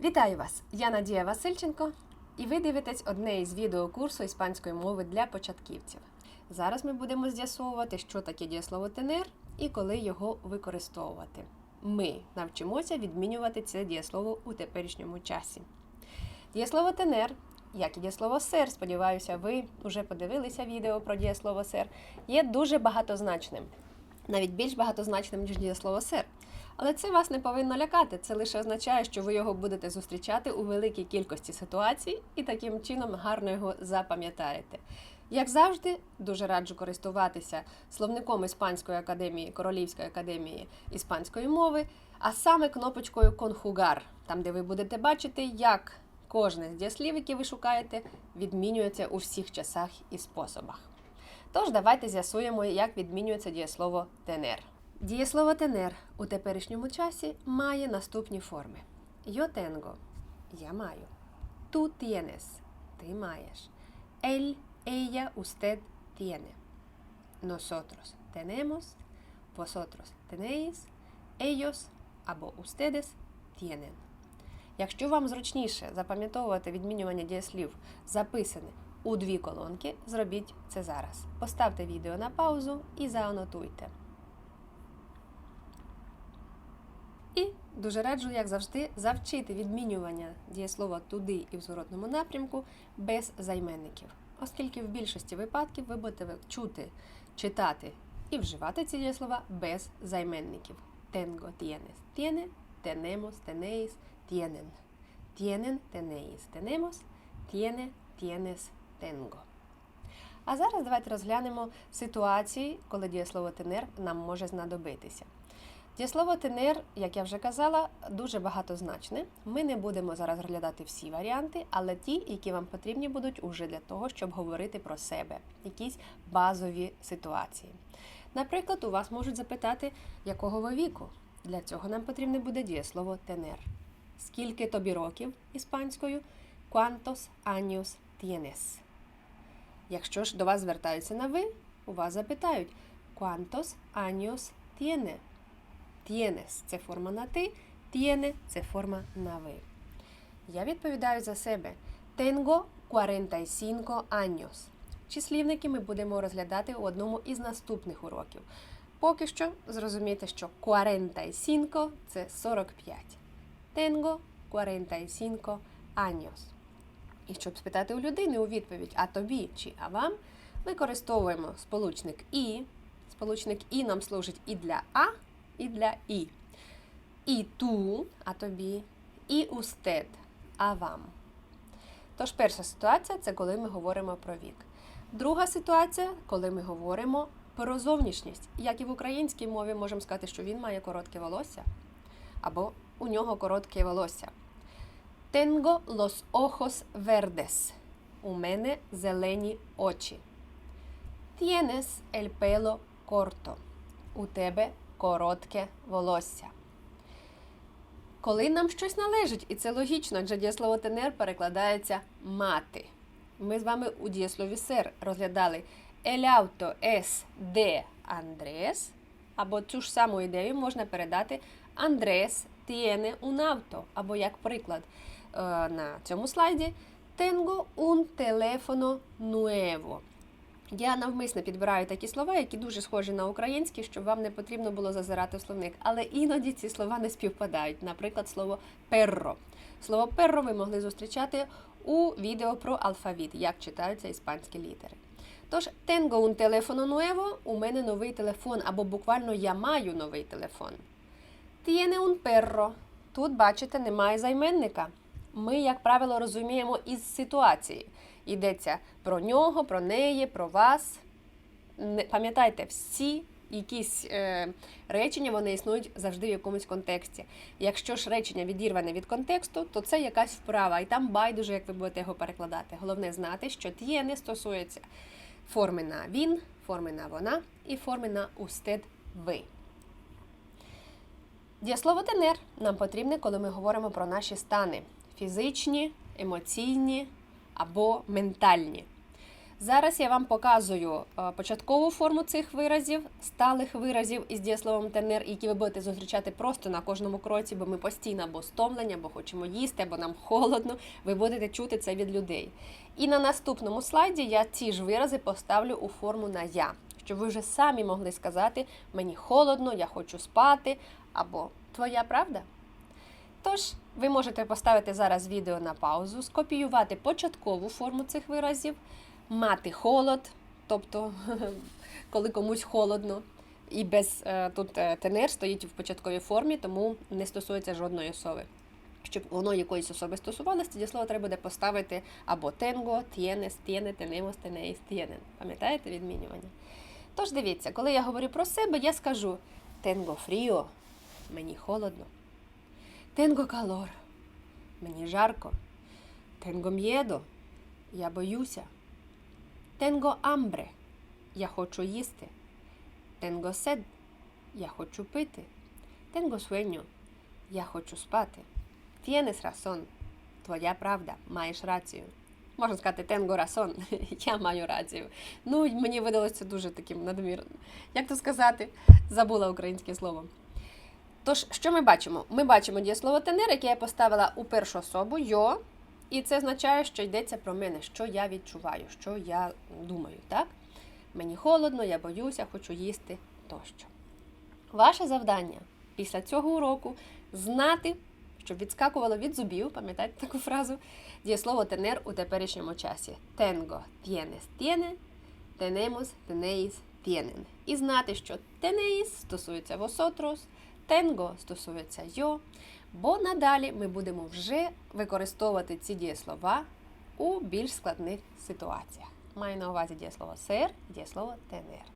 Вітаю вас! Я Надія Васильченко, і ви дивитесь одне із відео курсу іспанської мови для початківців. Зараз ми будемо з'ясовувати, що таке дієслово тенер і коли його використовувати. Ми навчимося відмінювати це дієслово у теперішньому часі. Дієслово тенер, як і дієслово сер, сподіваюся, ви вже подивилися відео про дієслово сер, є дуже багатозначним, навіть більш багатозначним, ніж дієслово сер. Але це вас не повинно лякати. Це лише означає, що ви його будете зустрічати у великій кількості ситуацій і таким чином гарно його запам'ятаєте. Як завжди, дуже раджу користуватися словником Іспанської академії, Королівської академії іспанської мови, а саме кнопочкою конхугар, там де ви будете бачити, як кожне з дієслів, які ви шукаєте, відмінюється у всіх часах і способах. Тож давайте з'ясуємо, як відмінюється дієслово тенер. Дієслово тенер у теперішньому часі має наступні форми: Yo tengo – я маю. Tú tienes – ти маєш. Él, ella, usted tiene. Nosotros tenemos. Vosotros tenéis. Ellos або ustedes tienen. Якщо вам зручніше запам'ятовувати відмінювання дієслів, записане у дві колонки, зробіть це зараз. Поставте відео на паузу і заанотуйте. І дуже раджу, як завжди, завчити відмінювання дієслова туди і в зворотному напрямку без займенників, оскільки в більшості випадків ви будете чути, читати і вживати ці дієслова без займенників. Tengo, tienes, tiene, tenemos, tenéis, tienen. Tienen, tenéis, tenemos, tiene, tienes, tengo. А зараз давайте розглянемо ситуації, коли дієслово тенер нам може знадобитися. Дієслово тенер, як я вже казала, дуже багатозначне. Ми не будемо зараз розглядати всі варіанти, але ті, які вам потрібні будуть уже для того, щоб говорити про себе, якісь базові ситуації. Наприклад, у вас можуть запитати, якого ви віку. Для цього нам потрібне буде дієслово тенер. Скільки тобі років іспанською? Cuántos años tienes? Якщо ж до вас звертаються на ви, у вас запитають ¿Cuántos años tiene? Tienes – це форма на ти, tiene – це форма на ви. Я відповідаю за себе. Tengo 45 años. Числівники ми будемо розглядати у одному із наступних уроків. Поки що зрозумійте, що 45 – це 45. Tengo 45 años. І щоб спитати у людини у відповідь а тобі чи а вам, використовуємо сполучник і. Сполучник і нам служить і для а, і для і. І ту, а тобі, і устед, а вам. Тож перша ситуація це коли ми говоримо про вік. Друга ситуація, коли ми говоримо про зовнішність. Як і в українській мові можемо сказати, що він має коротке волосся, або у нього коротке волосся. Tengo los ojos verdes. У мене зелені очі. Tienes el pelo corto. У тебе коротке волосся. Коли нам щось належить, і це логічно, адже дієслово тенер перекладається мати. Ми з вами у дієслові сер розглядали El auto es de Andrés, або цю ж саму ідею можна передати Andrés tiene un auto, або як приклад е, на цьому слайді Tengo un teléfono nuevo. Я навмисно підбираю такі слова, які дуже схожі на українські, щоб вам не потрібно було зазирати в словник. Але іноді ці слова не співпадають. Наприклад, слово перро. Слово перро ви могли зустрічати у відео про алфавіт, як читаються іспанські літери. Тож, tengo un teléfono nuevo, у мене новий телефон, або буквально я маю новий телефон. Tiene un perro. Тут, бачите, немає займенника. Ми, як правило, розуміємо із ситуації. Йдеться про нього, про неї, про вас. Не- Пам'ятайте, всі якісь е, речення вони існують завжди в якомусь контексті. Якщо ж речення відірване від контексту, то це якась вправа, і там байдуже, як ви будете його перекладати. Головне знати, що тіє не стосується форми на він, форми на вона і форми на устед ви. Дієслово тенер нам потрібне, коли ми говоримо про наші стани фізичні, емоційні або ментальні. Зараз я вам показую е, початкову форму цих виразів, сталих виразів із дієсловом тенер, які ви будете зустрічати просто на кожному кроці, бо ми постійно або стомлені, або хочемо їсти, або нам холодно. Ви будете чути це від людей. І на наступному слайді я ці ж вирази поставлю у форму на я, щоб ви вже самі могли сказати мені холодно, я хочу спати, або твоя правда. Тож, ви можете поставити зараз відео на паузу, скопіювати початкову форму цих виразів, мати холод, тобто коли комусь холодно. І без е, тут е, тенер стоїть в початковій формі, тому не стосується жодної особи. Щоб воно якоїсь особи стосувалося, тоді слово треба буде поставити або тенго, тєне, тенемос, тенеїс, тєнен. Пам'ятаєте відмінювання? Тож дивіться, коли я говорю про себе, я скажу тенго фріо, мені холодно. Tengo calor. Мені жарко. Tengo miedo. Я боюся. Tengo hambre. Я хочу їсти. Tengo sed. Я хочу пити. Tengo sueño. Я хочу спати. Tienes razón. Твоя правда. Маєш рацію. Можна сказати tengo razón. Я маю рацію. Ну, мені видалося дуже таким надмірним. Як то сказати? Забула українське слово. Тож, що ми бачимо? Ми бачимо дієслово тенер, яке я поставила у першу особу йо, і це означає, що йдеться про мене, що я відчуваю, що я думаю, так? Мені холодно, я боюся, хочу їсти тощо. Ваше завдання після цього уроку знати, щоб відскакувало від зубів, пам'ятаєте таку фразу, дієслово тенер у теперішньому часі. Tengo, tienes, tiene, tenemos, tenéis, tienen. І знати, що tenéis стосується vosotros, Тенго стосується йо, бо надалі ми будемо вже використовувати ці дієслова у більш складних ситуаціях. Маю на увазі дієслово сер, дієслово тенер.